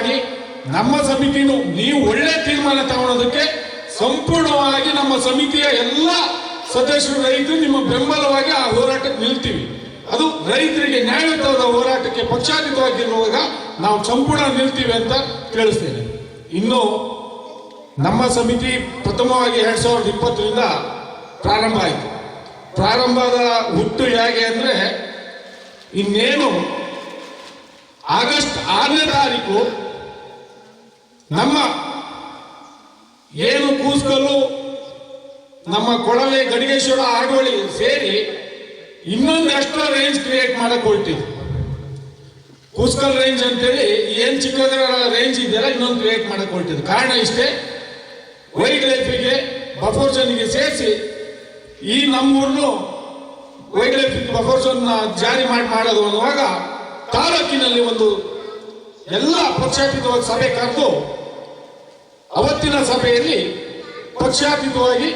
ಮಾಡಿ ನಮ್ಮ ಸಮಿತಿನೂ ನೀವು ಒಳ್ಳೆ ತೀರ್ಮಾನ ತಗೊಳ್ಳೋದಕ್ಕೆ ಸಂಪೂರ್ಣವಾಗಿ ನಮ್ಮ ಸಮಿತಿಯ ಎಲ್ಲ ಸದಸ್ಯರು ರೈತರು ನಿಮ್ಮ ಬೆಂಬಲವಾಗಿ ಆ ಹೋರಾಟಕ್ಕೆ ನಿಲ್ತೀವಿ. ಅದು ರೈತರಿಗೆ ನ್ಯಾಯಯುತವಾದ ಹೋರಾಟಕ್ಕೆ ಪಕ್ಷಾತೀತವಾಗಿರುವಾಗ ನಾವು ಸಂಪೂರ್ಣ ನಿಲ್ತೀವಿ ಅಂತ ತಿಳಿಸ್ತೇನೆ. ಇನ್ನು ನಮ್ಮ ಸಮಿತಿ ಪ್ರಥಮವಾಗಿ ಎರಡ್ ಸಾವಿರದ ಇಪ್ಪತ್ತರಿಂದ ಪ್ರಾರಂಭ ಆಯಿತು. ಪ್ರಾರಂಭದ ಹುಟ್ಟು ಹೇಗೆ ಅಂದ್ರೆ ಇನ್ನೇನು ಆಗಸ್ಟ್ ಆರನೇ ತಾರೀಕು ನಮ್ಮ ಏನು ಕೂಸ್ಕಲ್ಲು, ನಮ್ಮ ಕೊಳವೆ ಗಡಿಗೇಶ್ವರ ಆಡೋಳಿ ಸೇರಿ ಇನ್ನೊಂದು ಎಕ್ಸ್ಟ್ರಾ ರೇಂಜ್ ಕ್ರಿಯೇಟ್ ಮಾಡಕ್ ಹೊರಟಿದ್ವಿ. ಕೂಸ್ಕಲ್ ರೇಂಜ್ ಅಂತೇಳಿ ಏನ್ ಚಿಕ್ಕದರ ರೇಂಜ್ ಇದೆಯಲ್ಲ ಇನ್ನೊಂದು ಕ್ರಿಯೇಟ್ ಮಾಡಕ್ ಹೊರಟಿದ್ದು ಕಾರಣ ಇಷ್ಟೇ ವೈಲ್ಡ್ ಲೈಫಿಗೆ ಬಫೋರ್ ಸೇರಿಸಿ ಈ ನಮ್ಮೂರ್ನು ವೈಲ್ಡ್ ಲೈಫ್ ಬಫೋರ್ ಝೋನ್ ಜಾರಿ ಮಾಡಿ ಮಾಡೋದು ಅನ್ನುವಾಗ ತಾಲೂಕಿನಲ್ಲಿ ಒಂದು ಎಲ್ಲ ಪಕ್ಷಾತೀತವಾಗಿ ಸಭೆ ಕರೆದು ಅವತ್ತಿನ ಸಭೆಯಲ್ಲಿ ಪಕ್ಷಾತೀತವಾಗಿ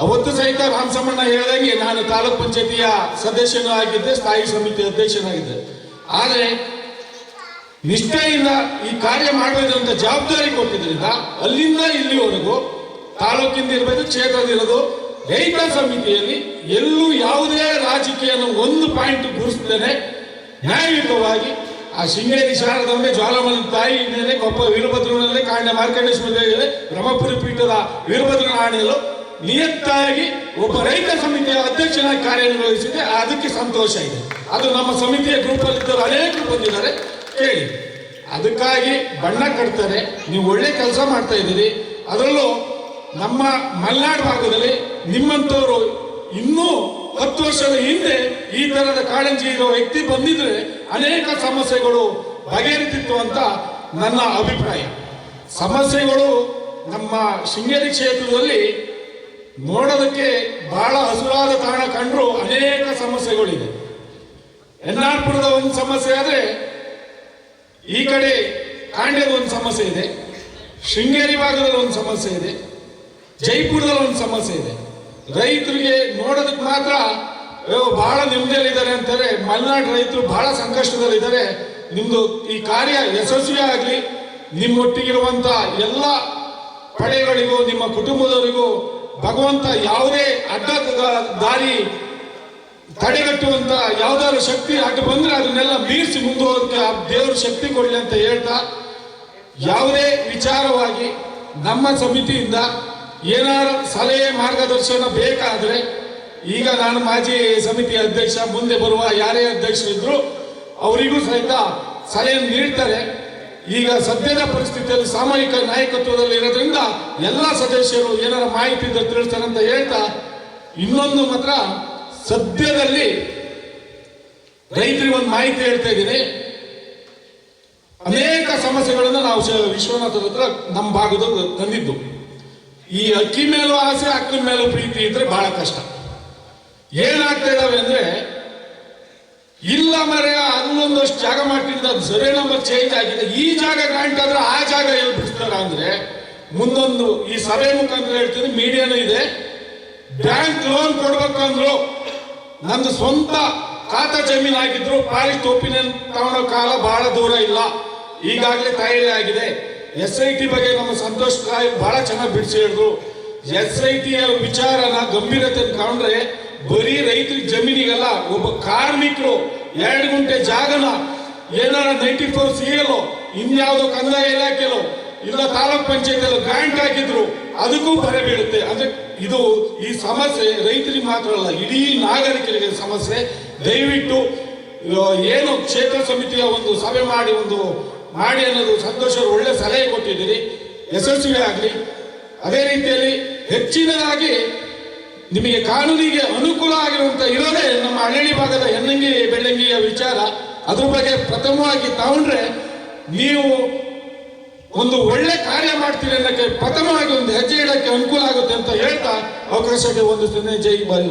ಅವತ್ತು ಸಹಿತ ರಾಮಸಮಣ್ಣ ಹೇಳಿದಂಗೆ ನಾನು ತಾಲೂಕ್ ಪಂಚಾಯತಿಯ ಸದಸ್ಯನೂ ಆಗಿದ್ದೆ, ಸ್ಥಾಯಿ ಸಮಿತಿ ಅಧ್ಯಕ್ಷನಾಗಿದ್ದೆ. ಆದರೆ ನಿಷ್ಠೆಯಿಂದ ಈ ಕಾರ್ಯ ಮಾಡಬೇಕಂತ ಜವಾಬ್ದಾರಿ ಕೊಟ್ಟಿದ್ದರಿಂದ ಅಲ್ಲಿಂದ ಇಲ್ಲಿವರೆಗೂ ತಾಲೂಕಿಂದ ಇರಬೇಕು ಕ್ಷೇತ್ರದ ಇರೋದು ರೈತ ಸಮಿತಿಯಲ್ಲಿ ಎಲ್ಲೂ ಯಾವುದೇ ರಾಜಕೀಯನ ಒಂದು ಪಾಯಿಂಟ್ ಗುರುಸ್ತೇನೆ ನ್ಯಾಯಯುತವಾಗಿ ಆ ಶೃಂಗೇರಿ ಶಾರದವೇ ಜ್ವಾಲಮಲ ತಾಯಿ ಕೊಪ್ಪ ವೀರಭದ್ರನಲ್ಲಿ ಕಾಂಡ ಮಾರ್ಕಂಡೇಶ್ವರ ಬ್ರಹ್ಮಪುರಿ ಪೀಠದ ವೀರಭದ್ರ ನಾಣಿಯಲು ನಿಯತ್ತಾಗಿ ಒಬ್ಬ ರೈತ ಸಮಿತಿಯ ಅಧ್ಯಕ್ಷನಾಗಿ ಕಾರ್ಯನಿರ್ವಹಿಸಿದೆ ಅದಕ್ಕೆ ಸಂತೋಷ ಇದೆ. ಅದು ನಮ್ಮ ಸಮಿತಿಯ ಗ್ರೂಪ್ ಅಲ್ಲಿ ಇದ್ದವರು ಅನೇಕರು ಬಂದಿದ್ದಾರೆ. ಕೇಳಿ. ಅದಕ್ಕಾಗಿ ಬಣ್ಣ ಕಟ್ತಾರೆ. ನೀವು ಒಳ್ಳೆ ಕೆಲಸ ಮಾಡ್ತಾ ಇದ್ದೀರಿ. ಅದರಲ್ಲೂ ನಮ್ಮ ಮಲೆನಾಡು ಭಾಗದಲ್ಲಿ ನಿಮ್ಮಂಥವರು ಇನ್ನೂ ಹತ್ತು ವರ್ಷದ ಹಿಂದೆ ಈ ತರದ ಕಾಳಂಜಿ ಇರೋ ವ್ಯಕ್ತಿ ಬಂದಿದ್ರೆ ಅನೇಕ ಸಮಸ್ಯೆಗಳು ಬಗೆಹರಿತಿತ್ತು ಅಂತ ನನ್ನ ಅಭಿಪ್ರಾಯ. ಸಮಸ್ಯೆಗಳು ನಮ್ಮ ಶೃಂಗೇರಿ ಕ್ಷೇತ್ರದಲ್ಲಿ ನೋಡೋದಕ್ಕೆ ಬಹಳ ಹಸುರಾದ ತಾಣ ಕಂಡ್ರು ಅನೇಕ ಸಮಸ್ಯೆಗಳಿದೆ ಎನ್ನಾರ್ಪುರದ ಒಂದು ಸಮಸ್ಯೆ ಆದರೆ ಈ ಕಡೆ ಕಾಂಡ್ಯದ ಒಂದು ಸಮಸ್ಯೆ ಇದೆ. ಶೃಂಗೇರಿ ಭಾಗದಲ್ಲಿ ಒಂದು ಸಮಸ್ಯೆ ಇದೆ. ಜೈಪುರದಲ್ಲಿ ಒಂದು ಸಮಸ್ಯೆ ಇದೆ. ರೈತರಿಗೆ ನೋಡೋದಕ್ಕೆ ಮಾತ್ರ ಬಹಳ ನೆಮ್ಮದಿಯಲ್ಲಿದ್ದಾರೆ ಅಂತಾರೆ ಮಲೆನಾಡು ರೈತರು ಬಹಳ ಸಂಕಷ್ಟದಲ್ಲಿದ್ದಾರೆ. ನಿಮ್ದು ಈ ಕಾರ್ಯ ಯಶಸ್ವಿ ಆಗಲಿ, ನಿಮ್ಮೊಟ್ಟಿಗಿರುವಂತ ಎಲ್ಲ ಪಡೆಗಳಿಗೂ, ನಿಮ್ಮ ಕುಟುಂಬದವರಿಗೂ ಭಗವಂತ ಯಾವುದೇ ಅಡ್ಡ ದಾರಿ ತಡೆಗಟ್ಟುವಂತ ಯಾವ್ದಾದ್ರು ಶಕ್ತಿ ಅಡ್ಡ ಬಂದ್ರೆ ಅದನ್ನೆಲ್ಲ ಮೀರಿಸಿ ಮುಂದುವರಕ್ಕೆ ಆ ದೇವರು ಶಕ್ತಿ ಕೊಡಲಿ ಅಂತ ಹೇಳ್ತಾ, ಯಾವುದೇ ವಿಚಾರವಾಗಿ ನಮ್ಮ ಸಮಿತಿಯಿಂದ ಏನಾರು ಸಲಹೆ ಮಾರ್ಗದರ್ಶನ ಬೇಕಾದ್ರೆ ಈಗ ನಾನು ಮಾಜಿ ಸಮಿತಿ ಅಧ್ಯಕ್ಷ, ಮುಂದೆ ಬರುವ ಯಾರೇ ಅಧ್ಯಕ್ಷರಿದ್ರು ಅವರಿಗೂ ಸಹಿತ ಸಲಹೆ ನೀಡ್ತಾರೆ. ಈಗ ಸದ್ಯದ ಪರಿಸ್ಥಿತಿಯಲ್ಲಿ ಸಾಮಾಜಿಕ ನಾಯಕತ್ವದಲ್ಲಿ ಇರೋದ್ರಿಂದ ಎಲ್ಲ ಸದಸ್ಯರು ಏನಾರ ಮಾಹಿತಿ ಇದ್ದರೆ ತಿಳಿಸ್ತಾರೆ ಅಂತ ಹೇಳ್ತಾ, ಇನ್ನೊಂದು ಮಾತ್ರ ಸದ್ಯದಲ್ಲಿ ರೈತರಿಗೆ ಒಂದು ಮಾಹಿತಿ ಹೇಳ್ತಾ ಇದ್ದೀನಿ. ಅನೇಕ ಸಮಸ್ಯೆಗಳನ್ನು ನಾವು ವಿಶ್ವನಾಥ ಹತ್ರ ನಮ್ಮ ಭಾಗದ ತಂದಿದ್ದು. ಈ ಅಕ್ಕಿ ಮೇಲೂ ಆಸೆ ಅಕ್ಕನ ಮೇಲೂ ಪ್ರೀತಿ ಇದ್ರೆ ಬಹಳ ಕಷ್ಟ. ಏನಾಗ್ತಾ ಇದಾವೆ ಅಂದ್ರೆ, ಇಲ್ಲ ಮರೆ ಅಲ್ಲೊಂದಷ್ಟು ಜಾಗ ಮಾಡ್ತಿದ್ದ ಸರಿ ನಂಬರ್ ಚೇಂಜ್ ಆಗಿದೆ. ಈ ಜಾಗ ಗ್ರಾಂಟ್ ಆದ್ರೆ ಆ ಜಾಗ ಎಲ್ಲಿ ಬಿಡ್ತಾರ ಅಂದ್ರೆ, ಮುಂದೊಂದು ಈ ಸಭೆ ಮುಖಾಂತರ ಹೇಳ್ತೀನಿ ಮೀಡಿಯಾನು ಇದೆ. ಬ್ಯಾಂಕ್ ಲೋನ್ ಕೊಡ್ಬೇಕಂದ್ರು ನಂದು ಸ್ವಂತ ಖಾತ ಜಮೀನು ಆಗಿದ್ರು ಫಾರೆಸ್ಟ್ ಒಪಿನಿಯನ್ ತಗೊಳ್ಳೋ ಕಾಲ ಬಹಳ ದೂರ ಇಲ್ಲ. ಈಗಾಗಲೇ ತಯಾರಿ ಆಗಿದೆ. ಎಸ್ ಐ ಟಿ ಬಗ್ಗೆ ನಮ್ಮ ಸಂತೋಷ್ ರಾಯ್ ಬಹಳ ಚೆನ್ನಾಗಿ ಬಿಡಿಸಿ ಹೇಳಿದ್ರು. ಎಸ್ ಐ ಟಿ ವಿಚಾರನ ಗಂಭೀರತೆ ಕಾಣ್ರೆ ಬರೀ ರೈತರ ಜಮೀನಿಗೆಲ್ಲ, ಒಬ್ಬ ಕಾರ್ಮಿಕರು ಎರಡು ಗುಂಟೆ ಜಾಗನ ಏನಾರ ನೈಂಟಿ ಫೋರ್ ಸಿ ಇನ್ಯಾವುದೋ ಕಂದಾಯ ಇಲಾಖೆಲೋ ಇಲ್ಲ ತಾಲೂಕ್ ಪಂಚಾಯತ್ ಗ್ರಾಂಟ್ ಹಾಕಿದ್ರು, ಅದಕ್ಕೂ ಬರೆ ಬೀಳುತ್ತೆ. ಅಂದ್ರೆ ಇದು ಈ ಸಮಸ್ಯೆ ರೈತರಿಗೆ ಮಾತ್ರ ಅಲ್ಲ, ಇಡೀ ನಾಗರಿಕರಿಗೆ ಸಮಸ್ಯೆ. ದಯವಿಟ್ಟು ಏನು ಕ್ಷೇತ್ರ ಸಮಿತಿಯ ಒಂದು ಸಭೆ ಮಾಡಿ ಒಂದು ಮಾಡಿ ಅನ್ನೋದು ಸಂತೋಷ ಅವರು ಒಳ್ಳೆ ಸಲಹೆ ಕೊಟ್ಟಿದ್ದೀರಿ. ಯಶಸ್ವಿಗೆ ಆಗಲಿ ಅದೇ ರೀತಿಯಲ್ಲಿ ಹೆಚ್ಚಿನದಾಗಿ ನಿಮಗೆ ಕಾನೂನಿಗೆ ಅನುಕೂಲ ಆಗಿರುವಂತ ಇರೋದೇ ನಮ್ಮ ಹಳ್ಳಿ ಭಾಗದ ಹೆಣ್ಣಂಗಿ ಬೆಳ್ಳಂಗಿಯ ವಿಚಾರ. ಅದ್ರ ಬಗ್ಗೆ ಪ್ರಥಮವಾಗಿ ತಗೊಂಡ್ರೆ ನೀವು ಒಂದು ಒಳ್ಳೆ ಕಾರ್ಯ ಮಾಡ್ತೀರಿ ಅನ್ನೋಕ್ಕೆ ಪ್ರಥಮವಾಗಿ ಒಂದು ಹೆಜ್ಜೆ ಇಡಕ್ಕೆ ಅನುಕೂಲ ಆಗುತ್ತೆ ಅಂತ ಹೇಳ್ತಾ ಅವಕಾಶಕ್ಕೆ ಒಂದು ಜೈ ಬಾರಿ.